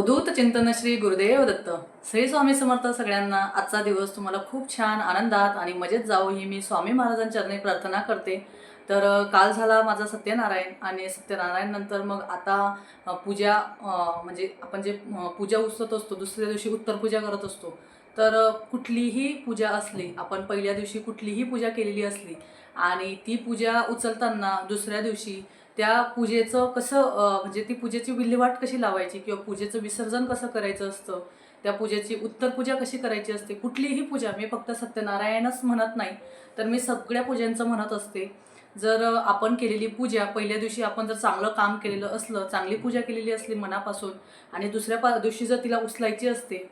अवधूत चिंतन श्री गुरुदेव दत्त. श्री स्वामी समर्थ सगळ्यांना आजचा दिवस तुम्हाला खूप छान आनंदात आणि मजेत जावो ही मी स्वामी महाराजांचरणी प्रार्थना करते. तर काल झाला माझा सत्यनारायण आणि सत्यनारायण नंतर मग आता पूजा म्हणजे आपण जे पूजा उचलत असतो दुसऱ्या दिवशी उत्तर पूजा करत असतो. तर कुठलीही पूजा असली आपण पहिल्या दिवशी कुठलीही पूजा केलेली असली आणि ती पूजा उचलताना दुसऱ्या दिवशी त्या पूजेचं कसं म्हणजे ती पूजेची विल्हेवाट कशी लावायची किंवा पूजेचं विसर्जन कसं करायचं असतं? त्या पूजेची उत्तर पूजा कशी करायची असते? कुठलीही पूजा मी फक्त सत्यनारायणच म्हणत नाही तर मी सगळ्या पूजांचं म्हणत असते. जर आपण केलेली पूजा पहिल्या दिवशी आपण जर चांगलं काम केलेलं असलं चांगली पूजा केलेली असली मनापासून आणि दुसऱ्या पा दिवशी जर तिला उचलायची असते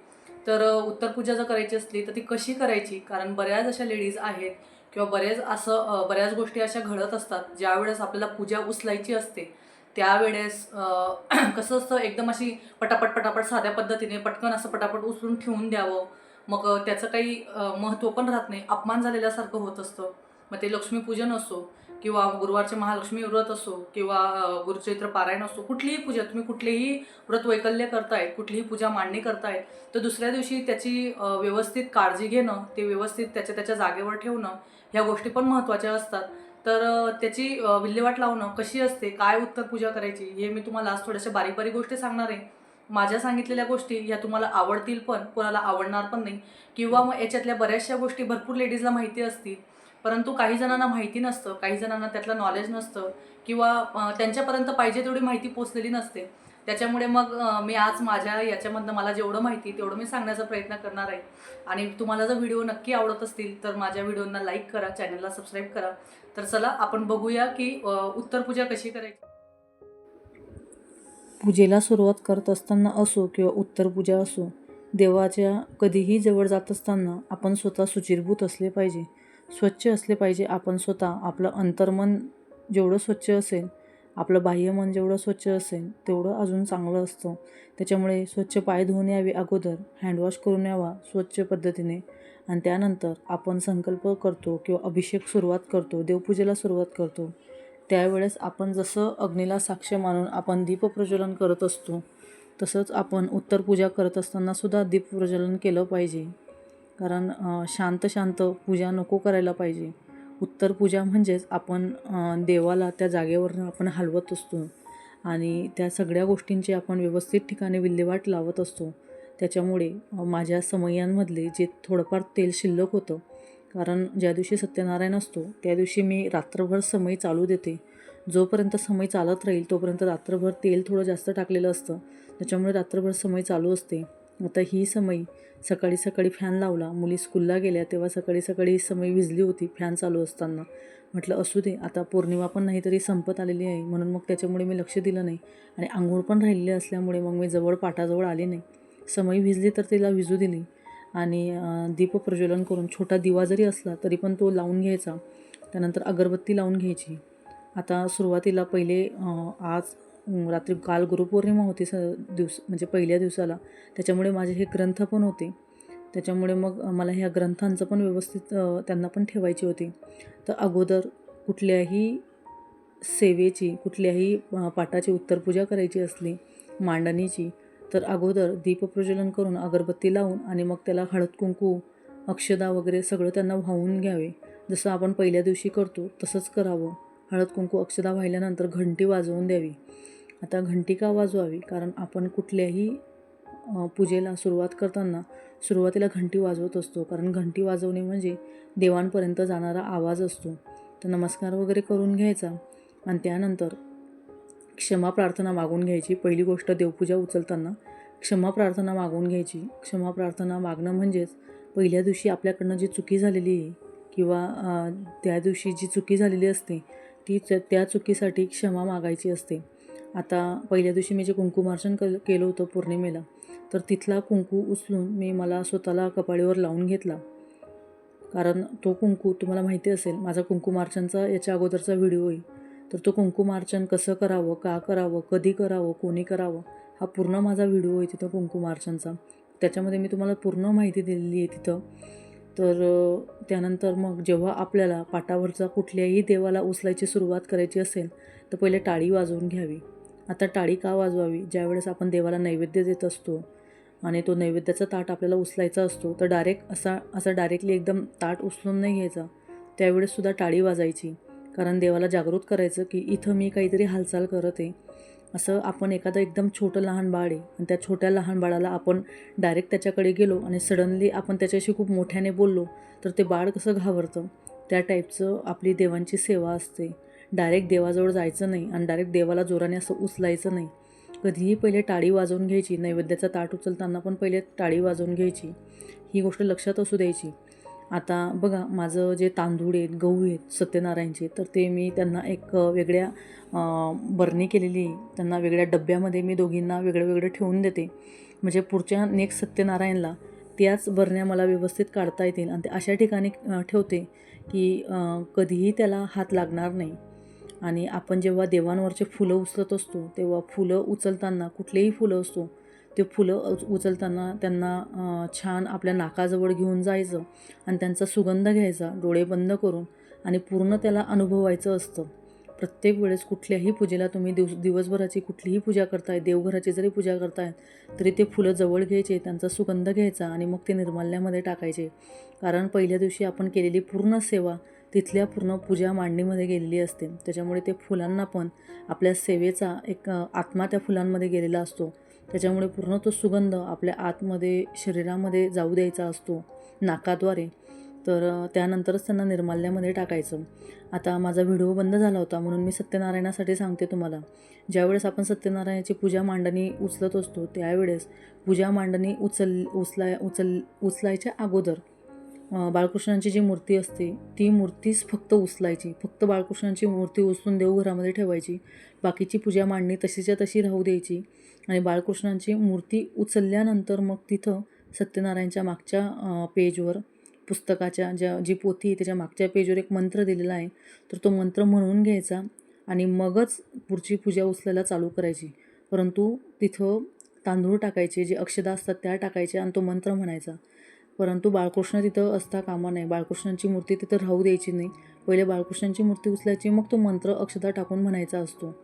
तर उत्तर पूजा जर करायची असली तर ती कशी करायची? कारण बऱ्याच अशा लेडीज आहेत किंवा बरेच असं बऱ्याच गोष्टी अशा घडत असतात ज्यावेळेस आपल्याला पूजा उचलायची असते त्यावेळेस कसं असतं एकदम अशी पटापट पटापट साध्या पद्धतीने पटकन असं पटापट उचलून ठेवून द्यावं. मग त्याचं काही महत्त्व पण राहत नाही. अपमान झालेल्यासारखं होत असतं. मग ते लक्ष्मीपूजन असो किंवा गुरुवारचे महालक्ष्मी व्रत असो किंवा गुरुचैत्र पारायण असो कुठलीही पूजा तुम्ही कुठलेही व्रत वैकल्य करतायत कुठलीही पूजा मांडणी करतायत तर दुसऱ्या दिवशी त्याची व्यवस्थित काळजी घेणं ते व्यवस्थित त्याच्या त्याच्या जागेवर ठेवणं ह्या गोष्टी पण महत्त्वाच्या असतात. तर त्याची विल्हेवाट लावणं कशी असते? काय उत्तर पूजा करायची? हे मी तुम्हाला आज थोड्याशा बारीक बारीक गोष्टी सांगणार आहे. माझ्या सांगितलेल्या गोष्टी ह्या तुम्हाला आवडतील पण कोणाला आवडणार पण नाही. किंवा मग याच्यातल्या बऱ्याचशा गोष्टी भरपूर लेडीजला माहिती असतील. परंतु काही जणांना माहिती नसतं. काही जणांना त्यातलं नॉलेज नसतं. किंवा त्यांच्यापर्यंत पाहिजे तेवढी माहिती पोचलेली नसते. त्याच्यामुळे मग मी आज माझ्या याच्यामधनं मला जेवढं माहिती तेवढं मी सांगण्याचा प्रयत्न करणार आहे. आणि तुम्हाला जर व्हिडिओ नक्की आवडत असतील तर माझ्या व्हिडिओंना लाईक करा चॅनलला सबस्क्राईब करा. तर चला आपण बघूया की उत्तर पूजा कशी करायची. पूजेला सुरुवात करत असताना असो किंवा उत्तर पूजा असो देवाच्या कधीही जवळ जात असताना आपण स्वतः सुचिरभूत असले पाहिजे. स्वच्छ असले पाहिजे आपण स्वतः. आपलं अंतर्मन जेवढं स्वच्छ असेल आपलं बाह्यमन जेवढं स्वच्छ असेल तेवढं अजून चांगलं असतं. त्याच्यामुळे स्वच्छ पाय धुवून यावे अगोदर हँडवॉश करून यावा स्वच्छ पद्धतीने. आणि त्यानंतर आपण संकल्प करतो किंवा अभिषेक सुरुवात करतो देवपूजेला सुरुवात करतो. त्यावेळेस आपण जसं अग्नीला साक्ष मानून आपण दीपप्रज्वलन करत असतो तसंच आपण उत्तर पूजा करत असतानासुद्धा दीपप्रज्वलन केलं पाहिजे. कारण शांत शांत पूजा नको करायला पाहिजे. उत्तर पूजा म्हणजेच आपण देवाला त्या जागेवरनं आपण हलवत असतो आणि त्या सगळ्या गोष्टींची आपण व्यवस्थित ठिकाणी विल्हेवाट लावत असतो. त्याच्यामुळे माझ्या समयांमधले जे थोडंफार तेल शिल्लक होतं कारण ज्या दिवशी सत्यनारायण असतो त्या दिवशी मी रात्रभर समय चालू देते. जोपर्यंत समय चालत राहील तोपर्यंत रात्रभर तेल थोडं जास्त टाकलेलं असतं. त्याच्यामुळे रात्रभर समय चालू असते. आता ही समय सकाळी सकाळी फॅन लावला. मुली स्कूलला गेल्या तेव्हा सकाळी सकाळी ही समय विजली होती फॅन चालू असताना. म्हटलं असू दे आता पौर्णिमा पण नाही तरी संपत आलेली आहे. म्हणून मग त्याच्यामुळे मी लक्ष दिलं नाही आणि आंघोळ पण राहिलेली असल्यामुळे मग मी जवळ पाटाजवळ आले नाही. समयी विजली तर तिला विजू दिली आणि दीप प्रज्वलन करून छोटा दिवा जरी असला तरी पण तो लावून घ्यायचा. त्यानंतर अगरबत्ती लावून घ्यायची. आता सुरुवातीला पहिले आज रात्री काल गुरुपौर्णिमा होती स दिवस म्हणजे पहिल्या दिवसाला. त्याच्यामुळे माझे हे ग्रंथ पण होते. त्याच्यामुळे मग मला ह्या ग्रंथांचं पण व्यवस्थित त्यांना पण ठेवायची होती. तर अगोदर कुठल्याही सेवेची कुठल्याही पाटाची पाठाची उत्तरपूजा करायची असली मांडणीची तर अगोदर दीपप्रज्वलन करून अगरबत्ती लावून आणि मग त्याला हळद कुंकू अक्षदा वगैरे सगळं त्यांना वाहून घ्यावे. जसं आपण पहिल्या दिवशी करतो तसंच करावं. हळद कुंकू अक्षदा वाहिल्यानंतर घंटी वाजवून द्यावी. आता घंटी का वाजवावी? कारण आपण कुठल्याही पूजेला सुरुवात करताना सुरुवातीला घंटी वाजवत असतो. कारण घंटी वाजवणे म्हणजे देवांपर्यंत जाणारा आवाज असतो. तर नमस्कार वगैरे करून घ्यायचा आणि त्यानंतर क्षमा प्रार्थना मागून घ्यायची. पहिली गोष्ट देवपूजा उचलताना क्षमा प्रार्थना मागून घ्यायची. क्षमा प्रार्थना मागणं म्हणजेच पहिल्या दिवशी आपल्याकडनं जी चुकी झालेली आहे किंवा त्या दिवशी जी चुकी झालेली असते ती त्या चुकीसाठी क्षमा मागायची असते. आता पहिल्या दिवशी मी जे कुंकुमार्चन क केलं होतं पौर्णिमेला तर तिथला कुंकू उचलून मी मला स्वतःला कपाळीवर लावून घेतला. कारण तो कुंकू तुम्हाला माहिती असेल माझा कुंकुमार्चनचा याच्या अगोदरचा व्हिडिओ आहे. तर तो कुंकुमार्चन कसं करावं का करावं कधी करावं कोणी करावं हा पूर्ण माझा व्हिडिओ आहे तिथं कुंकुमार्चनचा. त्याच्यामध्ये मी तुम्हाला पूर्ण माहिती दिलेली आहे तिथं. तर त्यानंतर मग जेव्हा आपल्याला पाटावरचा कुठल्याही देवाला उचलायची सुरुवात करायची असेल तर पहिले टाळी वाजवून घ्यावी. आता टाळी का वाजवावी? ज्यावेळेस आपण देवाला नैवेद्य देत असतो आणि तो नैवेद्याचा ताट आपल्याला उचलायचा असतो तर डायरेक्ट असा असा डायरेक्टली एकदम ताट उचलून नाही घ्यायचा. त्यावेळेससुद्धा टाळी वाजायची. कारण देवाला जागृत करायचं की इथं मी काहीतरी हालचाल करत. आहे असं आपण एखादं एकदम छोटं लहान बाळ आहे आणि त्या छोट्या लहान बाळाला आपण डायरेक्ट त्याच्याकडे गेलो आणि सडनली आपण त्याच्याशी खूप मोठ्याने बोललो तर ते बाळ कसं घाबरतं? त्या टाईपचं आपली देवांची सेवा असते. डायरेक्ट देवाजवळ जायचं नाही आणि डायरेक्ट देवाला जोराने असं उचलायचं नाही. कधीही पहिले टाळी वाजवून घ्यायची नैवेद्याचा ताट उचलताना पण पहिले टाळी वाजवून घ्यायची. ही गोष्ट लक्षात असू द्यायची. आता बघा माझं जे तांदूळ आहेत गहू आहेत सत्यनारायणचे तर ते मी त्यांना एक वेगळ्या बरणी केलेली त्यांना वेगळ्या डब्यामध्ये मी दोघींना वेगळं वेगळं ठेवून देते. म्हणजे पुढच्या नेक्स्ट सत्यनारायणला त्याच बरण्या मला व्यवस्थित काढता येतील आणि ते अशा ठिकाणी ठेवते की कधीही त्याला हात लागणार नाही. आणि आपण जेव्हा देवांवरचे फुलं उचलत असतो तेव्हा फुलं उचलताना कुठलेही फुलं असतो ते फुलं उचलताना त्यांना छान आपल्या नाकाजवळ घेऊन जायचं आणि त्यांचा सुगंध घ्यायचा डोळे बंद करून आणि पूर्ण त्याला अनुभवायचं असतं. प्रत्येक वेळेस कुठल्याही पूजेला तुम्ही दिवस दिवसभराची कुठलीही पूजा करताय देवघराची जरी पूजा करताय तरी ते फुलं जवळ घ्यायचे त्यांचा सुगंध घ्यायचा आणि मग ते निर्माल्यामध्ये टाकायचे. कारण पहिल्या दिवशी आपण केलेली पूर्ण सेवा तिथल्या पूर्ण पूजा मांडणीमध्ये गेलेली असते. त्याच्यामुळे ते फुलांना पण आपल्या सेवेचा एक आत्मा त्या फुलांमध्ये गेलेला असतो. त्याच्यामुळे पूर्ण तो सुगंध आपल्या आतमध्ये शरीरामध्ये जाऊ द्यायचा असतो नाकाद्वारे. तर त्यानंतरच त्यांना निर्माल्यामध्ये टाकायचं. आता माझा व्हिडिओ बंद झाला होता म्हणून मी सत्यनारायणासाठी सांगते तुम्हाला. ज्यावेळेस आपण सत्यनारायणाची पूजा मांडणी उचलत असतो त्यावेळेस पूजा मांडणी उचल उचलाय उचल उचलायच्या अगोदर बाळकृष्णांची जी मूर्ती असते ती मूर्तीच फक्त उचलायची. फक्त बाळकृष्णांची मूर्ती उचलून देवघरामध्ये ठेवायची. बाकीची पूजा मांडणी तशीच्या तशी राहू द्यायची. आणि बाळकृष्णांची मूर्ती उचलल्यानंतर मग तिथं सत्यनारायणच्या मागच्या पेजवर पुस्तकाच्या ज्या जी पोथी आहे त्याच्या मागच्या पेजवर एक मंत्र दिलेला आहे. तर तो मंत्र म्हणून घ्यायचा आणि मगच पुढची पूजा उचलायला चालू करायची. परंतु तिथं तांदूळ टाकायचे जे अक्षदा असतात त्या टाकायच्या आणि तो मंत्र म्हणायचा. परंतु बाळकृष्ण तिथं असता कामा नाही बाळकृष्णांची मूर्ती तिथं राहू द्यायची नाही. पहिले बाळकृष्णांची मूर्ती उचलायची मग तो मंत्र अक्षदा टाकून म्हणायचा असतो.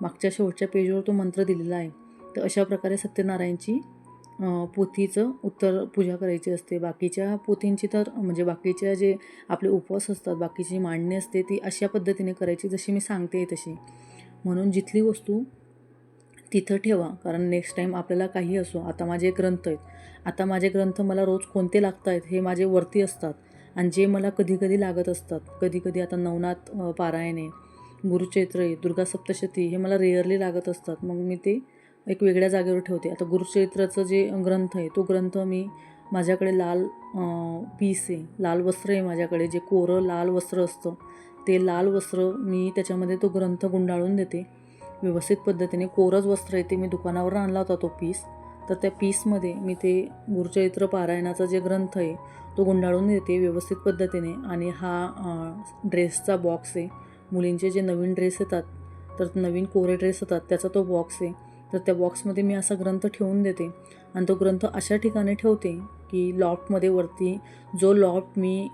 मागच्या शेवटच्या पेजवर तो मंत्र दिलेला आहे. तर अशा प्रकारे सत्यनारायणची पोथीचं उत्तर पूजा करायची असते. बाकीच्या पोथींची तर म्हणजे बाकीच्या जे आपले उपवास असतात बाकीची मांडणी असते ती अशा पद्धतीने करायची जशी मी सांगते तशी. म्हणून जिथली वस्तू तिथं ठेवा. कारण नेक्स्ट टाईम आपल्याला काही असो आता माझे ग्रंथ आहेत. आता माझे ग्रंथ मला रोज कोणते लागत आहेत हे माझे वरती असतात. आणि जे मला कधी कधी लागत असतात. कधी कधी आता नवनाथ पारायणे पारायण गुरुचैत्र आहे दुर्गा सप्तशती हे मला रेअरली लागत असतात. मग मी ते एक वेगळ्या जागेवर ठेवते. आता गुरुचैत्राचं जे ग्रंथ आहे तो ग्रंथ मी माझ्याकडे लाल पीस आहे. लाल वस्त्र आहे माझ्याकडे. जे कोरं लाल वस्त्र असतं ते लाल वस्त्र मी त्याच्यामध्ये तो ग्रंथ गुंडाळून देते. व्यवस्थित पद्धतीने कोरच वस्त्र येते मी दुकानावर आणला होता तो पीस तर त्या पीसमध्ये मी ते गुरुचरित्र पारायणाचा जे ग्रंथ आहे तो गुंडाळून देते व्यवस्थित पद्धतीने. आणि हा ड्रेसचा बॉक्स आहे. मुलींचे जे नवीन ड्रेस येतात तर नवीन कोरे ड्रेस येतात त्याचा तो बॉक्स आहे. तर त्या बॉक्समध्ये मी असा ग्रंथ ठेवून देते. आणि तो ग्रंथ अशा ठिकाणी ठेवते की लॉफ्टमध्ये वरती जो लॉफ्ट मी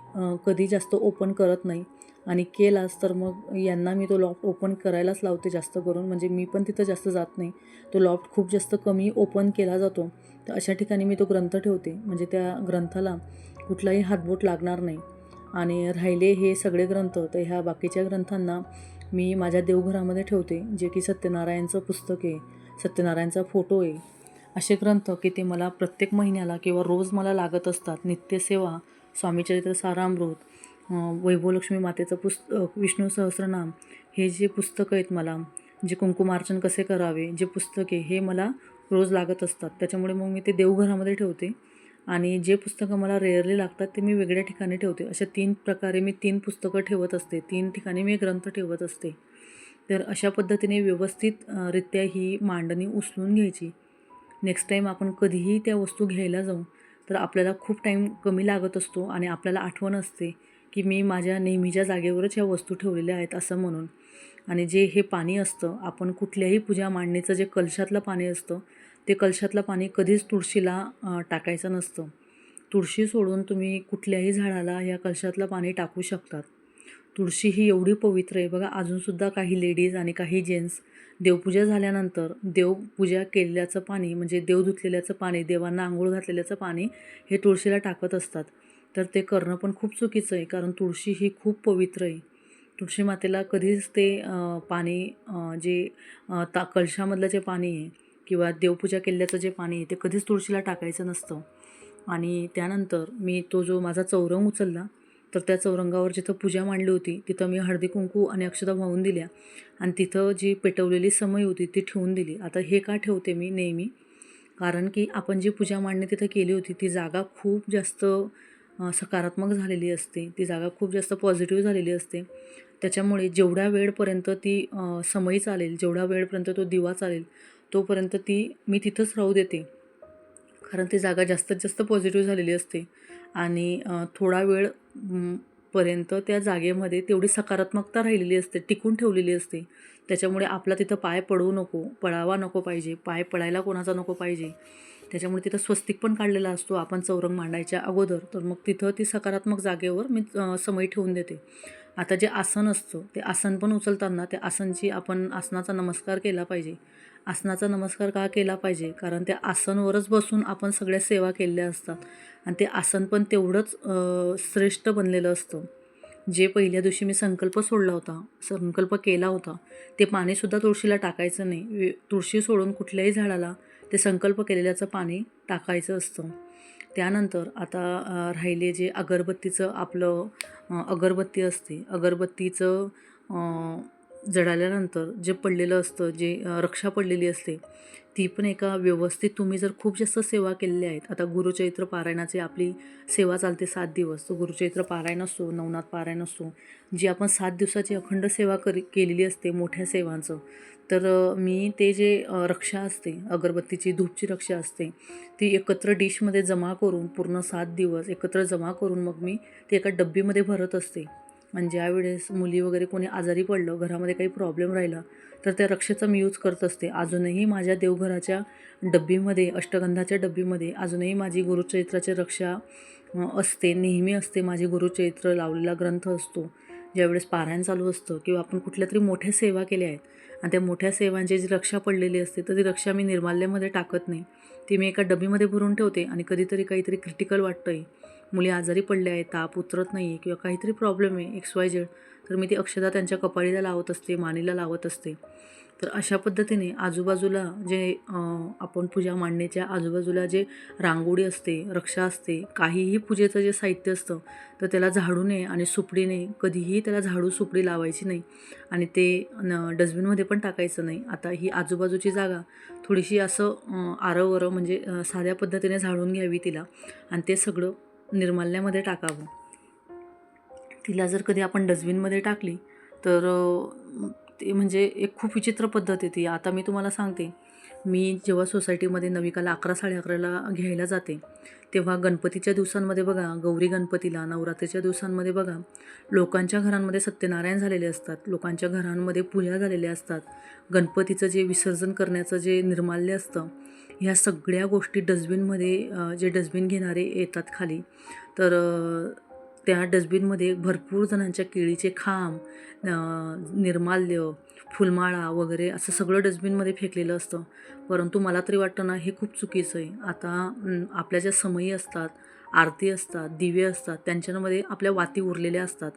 कधी जास्त ओपन करत नाही आणि केलास तर मग यांना मी तो लॉफ्ट ओपन करायलाच लावते जास्त करून. म्हणजे मी पण तिथं जास्त जात नाही. तो लॉफ्ट खूप जास्त कमी ओपन केला जातो. तर अशा ठिकाणी मी तो ग्रंथ ठेवते. म्हणजे त्या ग्रंथाला कुठलाही हातबोट लागणार नाही. आणि राहिले हे सगळे ग्रंथ. तर ह्या बाकीच्या ग्रंथांना मी माझ्या देवघरामध्ये ठेवते. जे की सत्यनारायणचं पुस्तक आहे. सत्यनारायणचा फोटो आहे. असे ग्रंथ की ते मला प्रत्येक महिन्याला किंवा रोज मला लागत असतात. नित्यसेवा स्वामीचरित्र सारामृत वैभवलक्ष्मी मातेचं पुस्तक विष्णू सहस्रनाम हे जे पुस्तकं आहेत मला जे कुंकुमार्चन कसे करावे जे पुस्तके आहे हे मला रोज लागत असतात. त्याच्यामुळे मग मी ते देवघरामध्ये ठेवते. आणि जे पुस्तकं मला रेअरली लागतात ते मी वेगळ्या ठिकाणी ठेवते. अशा तीन प्रकारे मी तीन पुस्तकं ठेवत असते. तीन ठिकाणी मी ग्रंथ ठेवत असते. तर अशा पद्धतीने व्यवस्थितरित्या ही मांडणी उचलून घ्यायची. नेक्स्ट टाईम आपण कधीही त्या वस्तू घ्यायला जाऊ तर आपल्याला खूप टाईम कमी लागत असतो आणि आपल्याला आठवण असते. की मी माझ्या नेहमीच्या जागेवरच ह्या वस्तू ठेवलेल्या आहेत असं म्हणून. आणि जे हे पाणी असतं आपण कुठल्याही पूजा मांडणीचं जे कलशातलं पाणी असतं ते कलशातलं पाणी कधीच तुळशीला टाकायचं नसतं. तुळशी सोडून तुम्ही कुठल्याही झाडाला या कलशातलं पाणी टाकू शकतात. तुळशी ही एवढी पवित्र आहे. बघा अजूनसुद्धा काही लेडीज आणि काही जेंट्स देवपूजा झाल्यानंतर देवपूजा केलेल्याचं पाणी म्हणजे देव धुतलेल्याचं पाणी देवांना आंघोळ घातलेल्याचं पाणी हे तुळशीला टाकत असतात. तर ते करणं पण खूप चुकीचं आहे कारण तुळशी ही खूप पवित्र आहे. तुळशी मातेला कधीच ते पाणी जे ता कलशामधलं जे पाणी आहे किंवा देवपूजा केल्याचं जे पाणी आहे ते कधीच तुळशीला टाकायचं नसतं. आणि त्यानंतर मी तो जो माझा चौरंग उचलला तर त्या चौरंगावर जिथं पूजा मांडली होती तिथं मी हळदी कुंकू आणि अक्षता वाहून दिल्या आणि तिथं जी पेटवलेली समय होती ती ठेवून दिली. आता हे का ठेवते मी नेहमी? कारण की आपण जी पूजा मांडणी तिथं केली होती ती जागा खूप जास्त सकारात्मक झालेली असते. ती जागा खूप जास्त पॉझिटिव्ह झालेली असते. त्याच्यामुळे जेवढ्या वेळपर्यंत ती समयी चालेल जेवढ्या वेळपर्यंत तो दिवा चालेल तोपर्यंत ती मी तिथंच राहू देते. कारण ती जागा जास्तीत जास्त पॉझिटिव्ह झालेली असते. आणि थोडा वेळ पर्यंत त्या जागेमध्ये तेवढी सकारात्मकता राहिलेली असते टिकून ठेवलेली असते त्याच्यामुळे आपला तिथं पाय पडू नको पडावा नको पाहिजे पाय पडायला कोणाचा नको पाहिजे. त्याच्यामुळे तिथं स्वस्तिक पण काढलेला असतो आपण चौरंग मांडायच्या अगोदर. तर मग तिथं ती सकारात्मक जागेवर मी समय समई ठेवून देते. आता जे आसन असतं ते आसन पण उचलताना त्या आसनची आपण आसनाचा नमस्कार केला पाहिजे. आसनाचा नमस्कार का केला पाहिजे? कारण त्या आसनवरच बसून आपण सगळ्या सेवा केलेल्या असतात. आणि ते आसन पण तेवढंच श्रेष्ठ बनलेलं असतं. जे पहिल्या दिवशी मी संकल्प सोडला होता संकल्प केला होता ते पाणीसुद्धा तुळशीला टाकायचं नाही. तुळशी सोडून कुठल्याही झाडाला ते संकल्प केलेल्याचं पाणी टाकायचं असतं. त्यानंतर आता राहिले जे अगरबत्तीचं आपलं अगरबत्ती असते. अगरबत्तीचं जळाल्यानंतर जे पडलेलं असतं जे रक्षा पडलेली असते ती पण एका व्यवस्थित तुम्ही जर खूप जास्त सेवा केलेल्या आहेत आता गुरुचैत्र पारायणाची आपली सेवा चालते सात दिवस तो गुरुचैत्र पारायण असतो नवनाथ पारायण असतो जी आपण सात दिवसाची अखंड सेवा करी केलेली असते मोठ्या सेवांचं तर मी ते जे रक्षा असते अगरबत्तीची धूपची रक्षा असते ती एकत्र डिशमध्ये जमा करून पूर्ण सात दिवस एकत्र जमा करून मग मी ते एका डब्बीमध्ये भरत असते. म्हणजे आणि ज्यावेळेस मुली वगैरे कोणी आजारी पडलं घरामध्ये काही प्रॉब्लेम राहिला तर त्या रक्षेचा मी यूज करत असते. अजूनही माझ्या देवघराच्या डब्बीमध्ये अष्टगंधाच्या डब्बीमध्ये अजूनही माझी गुरुचरित्राची रक्षा असते नेहमी असते माझी गुरुचरित्र लावलेला ग्रंथ असतो ज्यावेळेस पारायण चालू असतं किंवा आपण कुठल्या तरी मोठ्या सेवा केल्या आहेत. आणि त्या मोठ्या सेवांची जी रक्षा पडलेली असते तर ती रक्षा मी निर्माल्यामध्ये टाकत नाही. ती मी एका डबीमध्ये भरून ठेवते आणि कधीतरी काहीतरी क्रिटिकल वाटतं आहे मुली आजारी पडल्या आहेत ताप उतरत नाही आहे किंवा काहीतरी प्रॉब्लेम आहे एक्स वाय झेड तर मी ती अक्षदा त्यांच्या कपाळीला लावत असते मानेला लावत असते. तर अशा पद्धतीने आजूबाजूला जे आपण पूजा मांडण्याच्या आजूबाजूला जे रांगोळी असते रक्षा असते काहीही पूजेचं जे साहित्य असतं तर त्याला झाडूने आणि सुपडीने कधीही त्याला झाडू सुपडी लावायची नाही आणि ते न डस्टबिनमध्ये पण टाकायचं नाही. आता ही आजूबाजूची जागा थोडीशी असं आरंवरं म्हणजे साध्या पद्धतीने झाडून घ्यावी तिला आणि ते सगळं निर्माल्यामध्ये टाकावं. तिला जर कधी आपण डस्टबिनमध्ये टाकली तर ते म्हणजे एक खूप विचित्र पद्धत आहे ती. आता मी तुम्हाला सांगते मी जेव्हा सोसायटीमध्ये नविकाला अकरा साडे अकराला घ्यायला जाते तेव्हा गणपतीच्या दिवसांमध्ये बघा गौरी गणपतीला नवरात्रीच्या दिवसांमध्ये बघा लोकांच्या घरांमध्ये सत्यनारायण झालेले असतात लोकांच्या घरांमध्ये पूजा झालेल्या असतात गणपतीचं जे विसर्जन करण्याचं जे निर्माल्य असतं ह्या सगळ्या गोष्टी डस्टबिनमध्ये जे डस्टबिन घेणारे येतात खाली. तर त्या डस्टबिनमध्ये भरपूर जणांच्या केळीचे खांब निर्माल्य फुलमाळा वगैरे असं सगळं डस्टबिनमध्ये फेकलेलं असतं. परंतु मला तरी वाटतं ना हे खूप चुकीचं आहे. आता आपल्या ज्या समयी असतात आरती असतात दिवे असतात त्यांच्यामध्ये आपल्या वाती उरलेल्या असतात.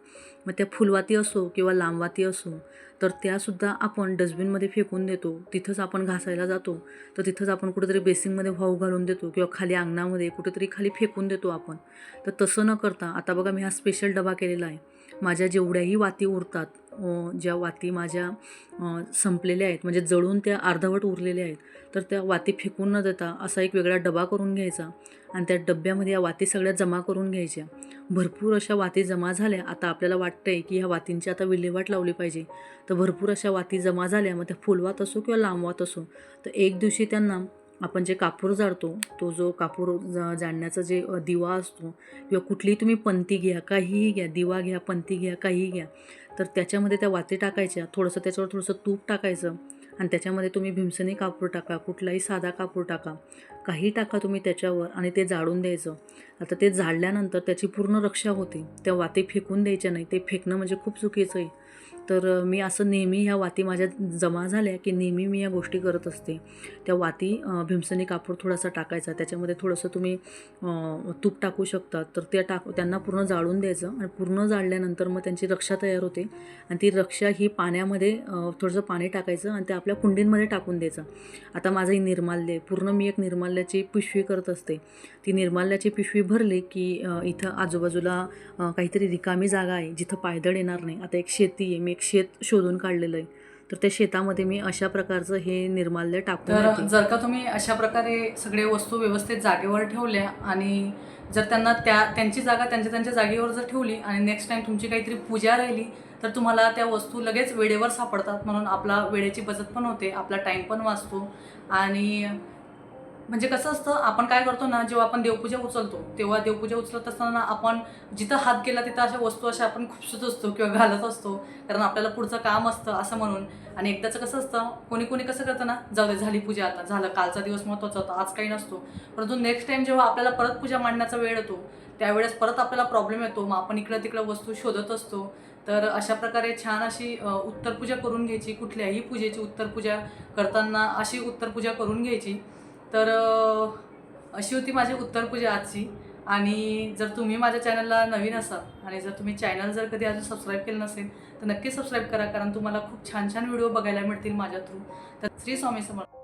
मग त्या फुलवाती असो किंवा लांबवाती असो तर त्यासुद्धा आपण डस्टबिनमध्ये फेकून देतो. तिथंच आपण घासायला जातो. तर तिथंच आपण कुठेतरी बेसिंगमध्ये वाहू घालून देतो किंवा खाली अंगणामध्ये कुठेतरी खाली फेकून देतो आपण. तर तसं न करता आता बघा मी हा स्पेशल डबा केलेला आहे. माझ्या जेवढ्याही वाती उरतात ज्या वाती माझ्या संपलेल्या आहेत म्हणजे जळून त्या अर्धवट उरलेल्या आहेत तर त्या वाती फेकून न देता असा एक वेगळा डबा करून घ्यायचा आणि त्या डब्यामध्ये या वाती सगळ्या जमा करून घ्यायच्या. भरपूर अशा वाती जमा झाल्या. आता आपल्याला वाटतंय की ह्या वातींची आता विल्हेवाट लावली पाहिजे. तर भरपूर अशा वाती जमा झाल्या. मग त्या फुलवात असो किंवा लांबवात असो तर एक दिवशी त्यांना आपण जे कापूर जाळतो तो जो कापूर जाळण्याचा जे दिवा असतो किंवा कुठलीही तुम्ही पंती घ्या काहीही घ्या दिवा घ्या पंती घ्या काहीही घ्या तर त्याच्यामध्ये त्या वाती टाकायच्या थोडंसं त्याच्यावर थोडंसं तूप टाकायचं आणि त्याच्यामध्ये तुम्ही भीमसनी कापूर टाका कुठलाही साधा कापूर टाका काही टाका तुम्ही त्याच्यावर आणि ते जाळून द्यायचं. आता ते जाळल्यानंतर त्याची पूर्ण रक्षा होते. त्या वाती फेकून द्यायच्या नाही ते फेकणं म्हणजे खूप चुकीचं आहे. तर मी असं नेहमी ह्या वाती माझ्या जमा झाल्या की नेहमी मी या गोष्टी करत असते. त्या वाती भीमसनी कापूर थोडासा टाकायचा. त्याच्यामध्ये थोडंसं तुम्ही तूप टाकू शकता. तर त्या टाक त्यांना पूर्ण जाळून द्यायचं आणि पूर्ण जाळल्यानंतर मग त्यांची रक्षा तयार होते. आणि ती रक्षा ही पाण्यामध्ये थोडंसं पाणी टाकायचं आणि ते आपल्या कुंडींमध्ये टाकून द्यायचं. आता माझं ही निर्माल्य आहे. पूर्ण मी एक निर्माल्याची पिशवी करत असते. ती निर्माल्याची पिशवी भरली की इथं आजूबाजूला काहीतरी रिकामी जागा आहे जिथं पायदळ येणार नाही. आता एक शेती आहे. मी एक शेत शोधून काढलेलं आहे तर त्या शेतामध्ये मी अशा प्रकारचं हे निर्माल्य टाकून तर देते. जर का तुम्ही अशा प्रकारे सगळे वस्तू व्यवस्थित जागेवर ठेवल्या आणि जर त्यांना त्या त्यांची जागा त्यांच्या त्यांच्या जागेवर जर ठेवली आणि नेक्स्ट टाइम तुमची काहीतरी पूजा राहिली तर तुम्हाला त्या वस्तू लगेच वेळेवर सापडतात म्हणून आपला वेळेची बचत पण होते आपला टाईम पण वाचतो आणि म्हणजे कसं असतं आपण काय करतो ना जेव्हा आपण देवपूजा उचलतो तेव्हा देवपूजा उचलत असताना आपण जिथं हात गेला तिथं अशा वस्तू अशा आपण खुपसत असतो किंवा घालत असतो कारण आपल्याला पुढचं काम असतं असं म्हणून. आणि एकदाचं कसं असतं कोणी कोणी कसं करतं ना जाऊ दे झाली पूजा आता झालं कालचा दिवस महत्त्वाचा होता आज काही नसतो. परंतु नेक्स्ट टाईम जेव्हा आपल्याला परत पूजा मांडण्याचा वेळ येतो त्यावेळेस परत आपल्याला प्रॉब्लेम येतो मग आपण इकडं तिकडं वस्तू शोधत असतो. तर अशा प्रकारे छान अशी उत्तरपूजा करून घ्यायची कुठल्याही पूजेची उत्तरपूजा करताना अशी उत्तरपूजा करून घ्यायची. तर अशी होती माझी उत्तरपूजा आजची. आणि जर तुम्ही माझ्या चॅनलला नवीन असाल आणि जर तुम्ही चॅनल जर कधी अजून सबस्क्राईब केलं नसेल तर नक्की सबस्क्राईब करा कारण तुम्हाला खूप छान छान व्हिडिओ बघायला मिळतील माझ्या थ्रू तर श्री स्वामी समर्थ.